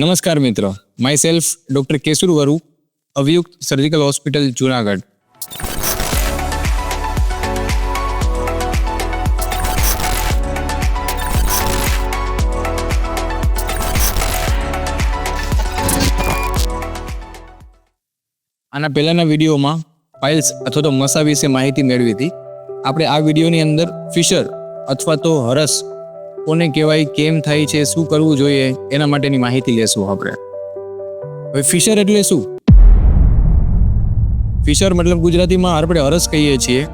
નમસ્કાર મિત્રો. Myself doctor Keshur Varu અવયુક્ત surgical hospital Junagadh. આના પહેલાંના વિડીયોમાં પાઇલ્સ અથવા તો મસા વિશે માહિતી મેળવી હતી. આપણે આ વિડીયોની અંદર ફિશર અથવા તો હરસ કોને કહેવાય, કેમ થાય છે, શું કરવું જોઈએ, એના માટેની માહિતી લેશું આપણે. હવે ફિશર એટલે શું? ફિશર મતલબ ગુજરાતીમાં આપણે અરસ કહીએ છીએ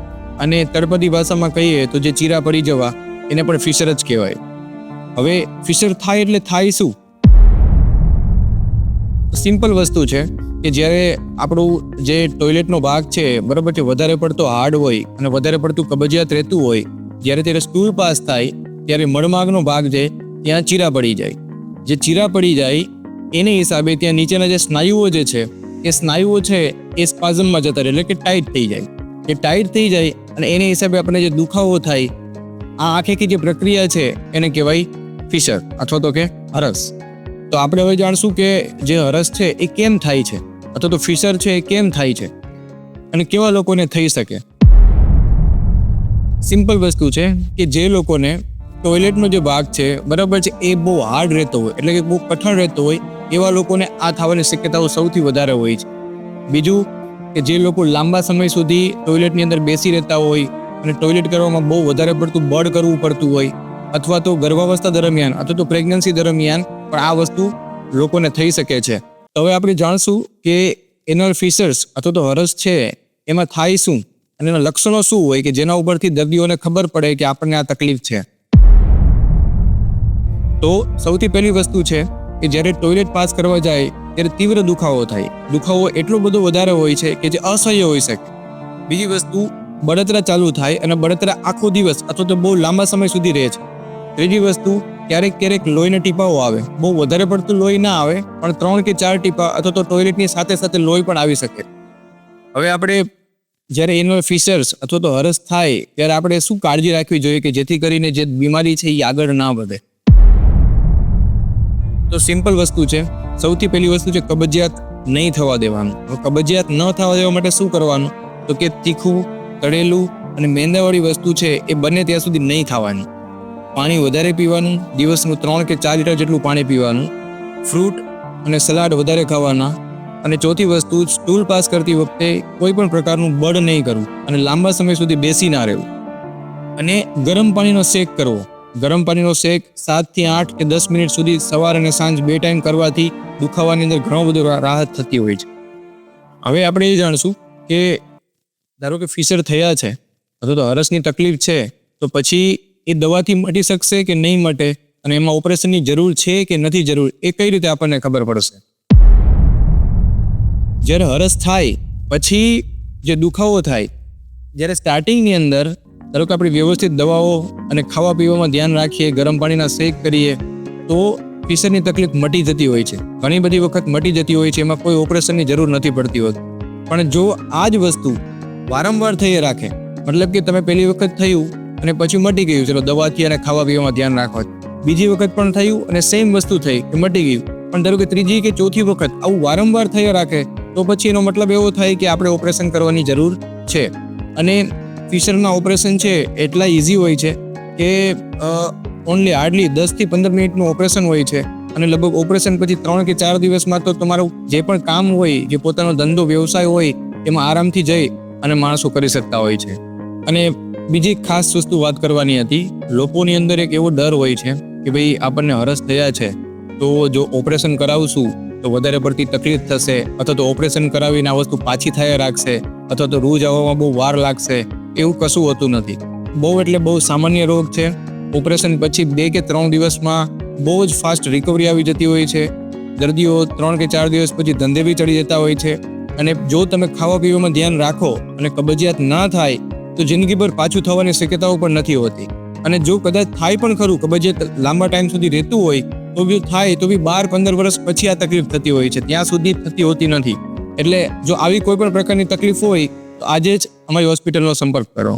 અને તળપદી ભાષામાં કહીએ તો જે ચીરા પડી જવા, એને પણ ફિશર જ કહેવાય. હવે ફિશર થાય એટલે થાય શું? સિમ્પલ વસ્તુ છે કે જ્યારે આપણું જે ટોયલેટનો ભાગ છે, બરાબર છે, વધારે પડતો હાર્ડ હોય અને વધારે પડતું કબજિયાત રહેતું હોય, જ્યારે ત્યારે સ્ટૂલ પાસ થાય ત્યારે મળમાગનો ભાગ છે ત્યાં ચીરા પડી જાય. જે ચીરા પડી જાય, એને હિસાબે ત્યાં નીચેના જે સ્નાયુઓ જે છે, એ સ્નાયુઓ છે, એ સ્પાઝમમાં જતા રહે, એટલે કે ટાઈટ થઈ જાય. એ ટાઈટ થઈ જાય અને એને હિસાબે આપણને જે દુખાવો થાય, આ આખેખી જે પ્રક્રિયા છે, એને કહેવાય ફિશર અથવા તો કે હરસ. તો આપણે હવે જાણશું કે જે હરસ છે, એ કેમ થાય છે? અથવા તો ફિશર છે, એ કેમ થાય છે? અને કેવા લોકોને થઈ શકે? સિમ્પલ વસ્તુ છે કે જે લોકોને ટોયલેટનો જે ભાગ છે, બરાબર છે, એ બહુ હાર્ડ રહેતો હોય, એટલે કે બહુ કઠણ રહેતો હોય, એવા લોકોને આ થવાની શક્યતાઓ સૌથી વધારે હોય છે. બીજું કે જે લોકો લાંબા સમય સુધી ટોયલેટની અંદર બેસી રહેતા હોય અને ટોયલેટ કરવામાં બહુ વધારે પડતું બળ કરવું પડતું હોય, અથવા તો ગર્ભાવસ્થા દરમિયાન અથવા તો પ્રેગ્નન્સી દરમિયાન પણ આ વસ્તુ લોકોને થઈ શકે છે. તો હવે આપણે જાણશું કે એનલ ફિશર્સ અથવા તો હરસ છે, એમાં થાય શું, અને એના લક્ષણો શું હોય કે જેના ઉપરથી દર્દીઓને ખબર પડે કે આપણને આ તકલીફ છે. તો સૌથી પહેલી વસ્તુ છે કે જ્યારે ટોયલેટ પાસ કરવા જાય, ત્યારે તીવ્ર દુખાવો થાય. દુખાવો એટલો બધો વધારે હોય છે કે જે અસહ્ય હોઈ શકે. બીજી વસ્તુ, બળતરા ચાલુ થાય અને બળતરા આખો દિવસ અથવા તો બહુ લાંબા સમય સુધી રહે છે. ત્રીજી વસ્તુ, ક્યારેક ક્યારેક લોહીના ટીપાઓ આવે. બહુ વધારે પડતું લોહી ના આવે, પણ ત્રણ કે ચાર ટીપા અથવા તો ટોયલેટની સાથે સાથે લોહી પણ આવી શકે. હવે આપણે જ્યારે એનો ફિશર્સ અથવા તો હરસ થાય, ત્યારે આપણે શું કાળજી રાખવી જોઈએ કે જેથી કરીને જે બીમારી છે એ આગળ ના વધે? તો સિમ્પલ વસ્તુ છે. સૌથી પહેલી વસ્તુ છે કબજિયાત નહીં થવા દેવાનું. કબજિયાત ન થવા દેવા માટે શું કરવાનું? તો કે તીખું, તળેલું અને મેંદાવાળી વસ્તુ છે એ બને ત્યાં સુધી નહીં ખાવાની. પાણી વધારે પીવાનું, દિવસનું ત્રણ કે ચાર લીટર જેટલું પાણી પીવાનું ફ્રૂટ અને સલાડ વધારે ખાવાના અને ચોથી વસ્તુ સ્ટૂલ પાસ કરતી વખતે કોઈ પણ પ્રકારનું બળ નહીં કરવું અને લાંબા સમય સુધી બેસી ના રહેવું. અને ગરમ પાણીનો શેક કરવો. ગરમ પાણીનો શેક સાતથી આઠ કે દસ મિનિટ સુધી સવાર અને સાંજ બે ટાઈમ કરવાથી દુખાવાની અંદર ઘણો બધો રાહત થતી હોય છે. હવે આપણે એ જાણશું કે ધારો કે ફિશર થયા છે, અથવા તો હરસની તકલીફ છે, તો પછી એ દવાથી મટી શકશે કે નહીં મટે? અને એમાં ઓપરેશનની જરૂર છે કે નથી જરૂર? એ કઈ રીતે આપણને ખબર પડશે? જ્યારે હરસ થાય, પછી જે દુખાવો થાય, જ્યારે સ્ટાર્ટિંગની અંદર ધારો કે આપણે વ્યવસ્થિત દવાઓ અને ખાવા પીવામાં ધ્યાન રાખીએ, ગરમ પાણીના શેક કરીએ, તો પીસરની તકલીફ મટી જતી હોય છે. ઘણી બધી વખત મટી જતી હોય છે, એમાં કોઈ ઓપરેશનની જરૂર નથી પડતી હોતી. પણ જો આ જ વસ્તુ વારંવાર થઈ રાખે, મતલબ કે તમે પહેલી વખત થયું અને પછી મટી ગયું, ચલો દવાથી અને ખાવા પીવામાં ધ્યાન રાખવા બીજી વખત પણ થયું અને સેમ વસ્તુ થઈ કે મટી ગયું. પણ ધારો કે ત્રીજી કે ચોથી વખત આવું વારંવાર થયા રાખે, તો પછી એનો મતલબ એવો થાય કે આપણે ઓપરેશન કરવાની જરૂર છે. અને ફિશરના ઓપરેશન છે, એટલા ઇઝી હોય છે કે ઓનલી હાર્ડલી દસથી પંદર મિનિટનું ઓપરેશન હોય છે. અને લગભગ ઓપરેશન પછી ત્રણ કે ચાર દિવસમાં તો તમારું જે પણ કામ હોય, જે પોતાનો ધંધો, વ્યવસાય હોય, એમાં આરામથી જઈ અને માણસો કરી શકતા હોય છે. અને બીજી ખાસ વસ્તુ વાત કરવાની હતી, લોકોની અંદર એક એવો ડર હોય છે કે ભાઈ આપણને હરસ થયા છે, તો જો ઓપરેશન કરાવશું, તો વધારે પડતી તકલીફ થશે, અથવા તો ઓપરેશન કરાવીને આ વસ્તુ પાછી થયા રાખશે, અથવા તો રૂજ આવવામાં બહુ વાર લાગશે એવું કશું હોતું નથી. બહુ એટલે બહુ સામાન્ય રોગ છે. ઓપરેશન પછી બે કે ત્રણ દિવસમાં બહુ જ ફાસ્ટ રિકવરી આવી જતી હોય છે. દર્દીઓ ત્રણ કે ચાર દિવસ પછી ધંધે બી ચડી જતા હોય છે. અને જો તમે ખાવા પીવામાં ધ્યાન રાખો અને કબજિયાત ના થાય, તો જિંદગીભર પાછું થવાની શક્યતાઓ પણ નથી હોતી. અને જો કદાચ થાય પણ ખરું, કબજિયાત લાંબા ટાઈમ સુધી રહેતું હોય, તો બી થાય, તો બી બાર, પંદર વર્ષ પછી આ તકલીફ થતી હોય છે. ત્યાં સુધી થતી હોતી નથી. એટલે જો આવી કોઈ પણ પ્રકારની તકલીફ હોય તો આજે જ અમારી હોસ્પિટલનો સંપર્ક કરો.